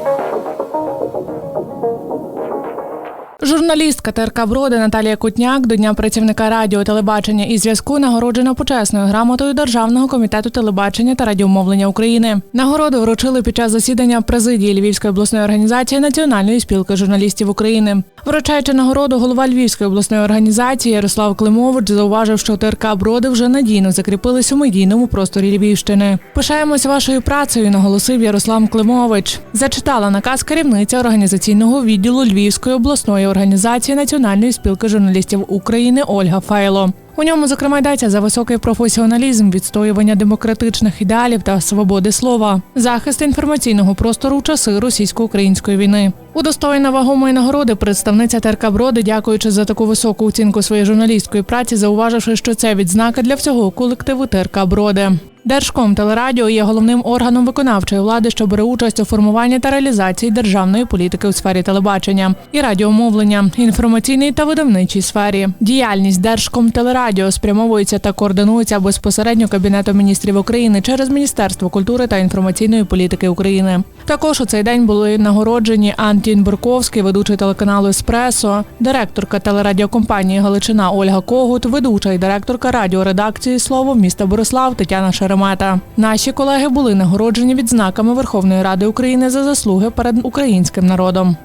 Thank you. Журналістка ТРК Броди Наталія Кутняк до Дня працівника радіо, телебачення і зв'язку нагороджена почесною грамотою Державного комітету телебачення та радіомовлення України. Нагороду вручили під час засідання президії Львівської обласної організації Національної спілки журналістів України. Вручаючи нагороду, голова Львівської обласної організації Ярослав Климович зауважив, що ТРК Броди вже надійно закріпились у медійному просторі Львівщини. Пишаємось вашою працею, наголосив Ярослав Климович. Зачитала наказ керівниця організаційного відділу Львівської обласної організації Національної спілки журналістів України Ольга Файло. У ньому, зокрема, йдеться за високий професіоналізм, відстоювання демократичних ідеалів та свободи слова, захист інформаційного простору у часи російсько-української війни. Удостоєна вагомої нагороди представниця ТРК Броди, дякуючи за таку високу оцінку своєї журналістської праці, зауваживши, що це відзнака для всього колективу ТРК Броди. Держком телерадіо є головним органом виконавчої влади, що бере участь у формуванні та реалізації державної політики у сфері телебачення і радіомовлення, інформаційній та видавничій сфері. Діяльність Держком телерадіо спрямовується та координується безпосередньо Кабінетом міністрів України через Міністерство культури та інформаційної політики України. Також у цей день були нагороджені Антін Бурковський, ведучий телеканалу Еспресо, директорка телерадіокомпанії Галичина Ольга Когут, ведуча і директорка радіоредакції Слово міста Борислав Тетяна Шеремета. Наші колеги були нагороджені відзнаками Верховної Ради України за заслуги перед українським народом.